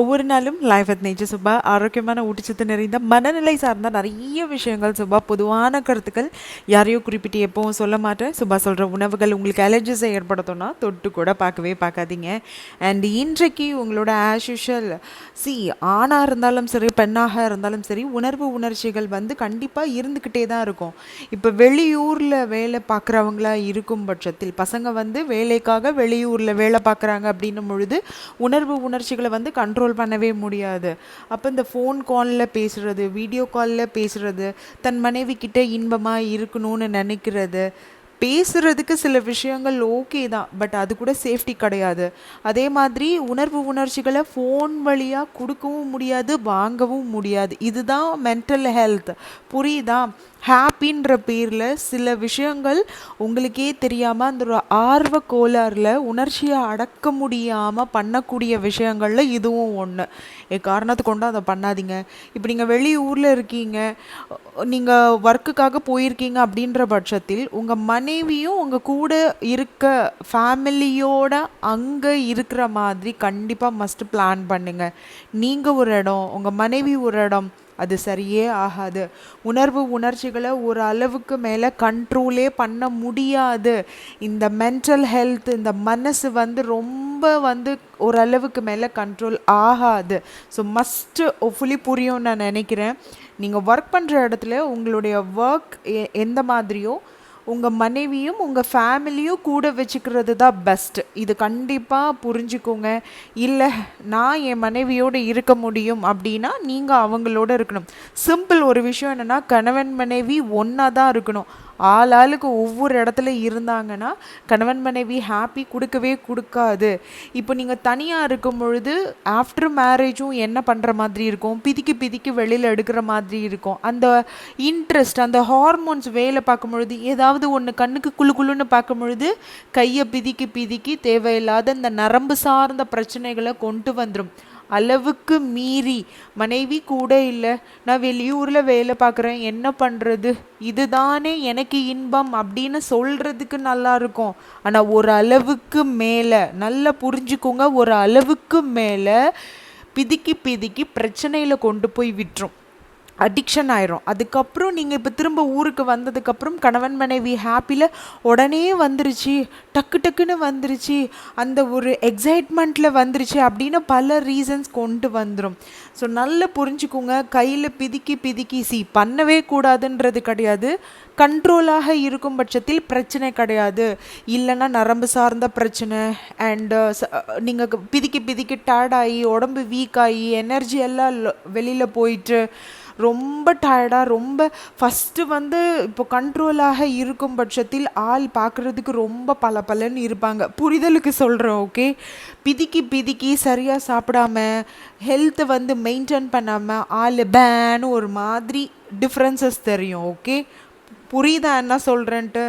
ஒவ்வொரு நாளும் லைஃப் அத் நேச்சர் சுபா ஆரோக்கியமான ஊட்டச்சத்து நிறைந்த மனநிலை சார்ந்த நிறைய விஷயங்கள் சுபா பொதுவான கருத்துக்கள் யாரையோ குறிப்பிட்டு எப்பவும் சொல்ல மாட்டேன். சுபா சொல்கிற உணவுகள் உங்களுக்கு அலர்ஜிஸை ஏற்படுத்தோன்னா தொட்டு கூட பார்க்கவே பார்க்காதீங்க. அண்ட் இன்றைக்கு உங்களோட ஆஸ் யூஷுவல் சி ஆணாக இருந்தாலும் சரி பெண்ணாக இருந்தாலும் சரி உணர்வு உணர்ச்சிகள் வந்து கண்டிப்பாக இருந்துக்கிட்டே தான் இருக்கும். இப்போ வெளியூரில் வேலை பார்க்குறவங்களா இருக்கும் பட்சத்தில் பசங்க வந்து வேலைக்காக வெளியூரில் வேலை பார்க்குறாங்க அப்படின்னும் பொழுது உணர்வு உணர்ச்சிகளை வந்து கண்ட்ரோல் கண்ட்ரோல் பண்ணவே முடியாது. அப்போ இந்த ஃபோன் காலில் பேசுகிறது வீடியோ காலில் பேசுகிறது தன் மனைவி கிட்ட இன்பமாக இருக்கணும்னு நினைக்கிறது பேசுகிறதுக்கு சில விஷயங்கள் ஓகே தான் பட் அது கூட சேஃப்டி கிடையாது. அதே மாதிரி உணர்வு உணர்ச்சிகளை ஃபோன் வழியாக கொடுக்கவும் முடியாது வாங்கவும் முடியாது. இதுதான் மென்டல் ஹெல்த் புரியுதா? ஹாப்பின்ற பேரில் சில விஷயங்கள் உங்களுக்கே தெரியாமல் அந்த ஒரு ஆர்வ கோளாறில் உணர்ச்சியை அடக்க முடியாமல் பண்ணக்கூடிய விஷயங்களில் இதுவும் ஒன்று என் காரணத்தை கொண்டு அதை பண்ணாதீங்க. இப்போ நீங்கள் வெளியூரில் இருக்கீங்க நீங்கள் ஒர்க்குக்காக போயிருக்கீங்க அப்படின்ற பட்சத்தில் உங்கள் மனைவியும் உங்கள் கூட இருக்க ஃபேமிலியோட அங்கே இருக்கிற மாதிரி கண்டிப்பாக மஸ்ட்டு பிளான் பண்ணுங்கள் நீங்கள் ஒரு இடம் உங்கள் மனைவி ஒரு இடம் அது சரியே ஆகாது. உணர்வு உணர்ச்சிகளை ஒரு அளவுக்கு மேலே கண்ட்ரோலே பண்ண முடியாது. இந்த மென்டல் ஹெல்த் இந்த மனசு வந்து ரொம்ப வந்து ஓரளவுக்கு மேலே கண்ட்ரோல் ஆகாது. ஸோ மஸ்ட்டு ஃபுல்லி புரியும் நான் நினைக்கிறேன். நீங்கள் ஒர்க் பண்ணுற இடத்துல உங்களுடைய ஒர்க் எந்த மாதிரியோ உங்கள் மனைவியும் உங்கள் ஃபேமிலியும் கூட வச்சுக்கிறது தான் பெஸ்ட்டு இது கண்டிப்பாக புரிஞ்சுக்கோங்க. இல்லை நான் என் மனைவியோடு இருக்க முடியும் அப்படின்னா நீங்கள் அவங்களோட இருக்கணும். சிம்பிள் ஒரு விஷயம் என்னென்னா கணவன் மனைவி ஒன்றா தான் இருக்கணும். ஆள் ஆளுக்கு ஒவ்வொரு இடத்துல இருந்தாங்கன்னா கணவன் மனைவி ஹாப்பி கொடுக்கவே கொடுக்காது. இப்போ நீங்கள் தனியாக இருக்கும் பொழுது ஆஃப்டர் மேரேஜும் என்ன பண்ணுற மாதிரி இருக்கும்? பிதிக்கி பிதிக்கி வெளியில் எடுக்கிற மாதிரி இருக்கும். அந்த இன்ட்ரெஸ்ட் அந்த ஹார்மோன்ஸ் வேலை பார்க்கும் பொழுது ஏதாவது ஒன்று கண்ணுக்கு குழு குழுன்னு பார்க்கும் பொழுது கையை பிதிக்கி பிதிக்கி தேவையில்லாத இந்த நரம்பு சார்ந்த பிரச்சனைகளை கொண்டு வந்துடும் அளவுக்கு மீறி. மனைவி கூட இல்லை. நான் வெளியூரில் வேலை பார்க்குறேன். என்ன பண்ணுறது இதுதானே எனக்கு இன்பம் அப்படின்னு சொல்கிறதுக்கு நல்லா இருக்கும். ஆனால் ஒரு அளவுக்கு மேலே நல்லா புரிஞ்சுக்கோங்க. ஒரு அளவுக்கு மேலே பிதுக்கி பிதுக்கி பிரச்சனையில் கொண்டு போய் விட்டுரும். அடிக்ஷன் ஆயிரும். அதுக்கப்புறம் நீங்கள் இப்போ திரும்ப ஊருக்கு வந்ததுக்கப்புறம் கணவன் மனைவி ஹாப்பியில் உடனே வந்துருச்சு டக்கு டக்குன்னு வந்துருச்சு அந்த ஒரு எக்ஸைட்மெண்ட்டில் வந்துருச்சு அப்படின்னு பல ரீசன்ஸ் கொண்டு வந்துடும் ஸோ நல்லா புரிஞ்சுக்கோங்க கையில் பிதிக்கி பிதிக்கி சி பண்ணவே கூடாதுன்றது கிடையாது. கண்ட்ரோலாக இருக்கும் பட்சத்தில் பிரச்சனை கிடையாது. இல்லைன்னா நரம்பு சார்ந்த பிரச்சனை அண்டு uh, uh, நீங்கள் பிதிக்கி பிதிக்கி டேட் ஆகி உடம்பு வீக் ஆகி எனர்ஜி எல்லாம் வெளியில் போயிட்டு ரொம்ப டயர்டாக ரொம்ப ஃபஸ்ட்டு வந்து இப்போ கண்ட்ரோலாக இருக்கும் பட்சத்தில் ஆள் பார்க்குறதுக்கு ரொம்ப பல பலன்னு இருப்பாங்க. புரிதலுக்கு சொல்கிறோம் ஓகே பிதிக்கி பிதிக்கி சரியாக சாப்பிடாம ஹெல்த்தை வந்து மெயின்டைன் பண்ணாமல் ஆள் பேன்னு ஒரு மாதிரி டிஃப்ரென்சஸ் தெரியும் ஓகே புரியுதா என்ன சொல்கிறேன்ட்டு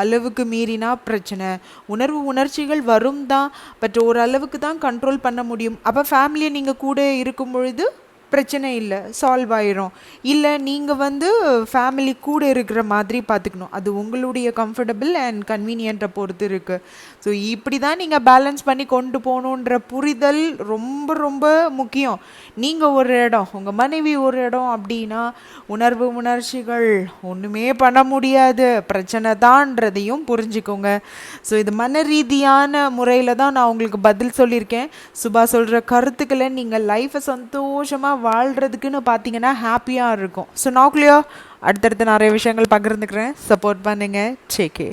அளவுக்கு மீறினா பிரச்சனை. உணர்வு உணர்ச்சிகள் வரும் தான் பட் ஓரளவுக்கு தான் கண்ட்ரோல் பண்ண முடியும். அப்போ ஃபேமிலியை நீங்கள் கூட இருக்கும் பொழுது பிரச்சனை இல்லை சால்வ் ஆயிரும். இல்லை நீங்கள் வந்து ஃபேமிலி கூட இருக்கிற மாதிரி பார்த்துக்கணும் அது உங்களுடைய கம்ஃபர்டபுள் அண்ட் கன்வீனியன்ட்டை பொறுத்து இருக்குது ஸோ இப்படி தான் நீங்கள் பேலன்ஸ் பண்ணி கொண்டு போகணுன்ற புரிதல் ரொம்ப ரொம்ப முக்கியம். நீங்கள் ஒரு இடம் உங்கள் மனைவி ஒரு இடம் அப்படின்னா உணர்வு உணர்ச்சிகள் ஒன்றுமே பண்ண முடியாது. பிரச்சனை தான்றதையும் புரிஞ்சுக்கோங்க. ஸோ இது மன ரீதியான முறையில் தான் நான் உங்களுக்கு பதில் சொல்லியிருக்கேன். சுபா சொல்கிற கருத்துக்களை நீங்கள் லைஃப்பை சந்தோஷமாக வாழ்கிறதுக்குன்னு பார்த்தீங்கன்னா ஹாப்பியாக இருக்கும். ஸோ நாக்லியோ அடுத்தடுத்து நிறைய விஷயங்கள் பகிர்ந்துக்கிறேன். சப்போர்ட் பண்ணுங்கள் சேகே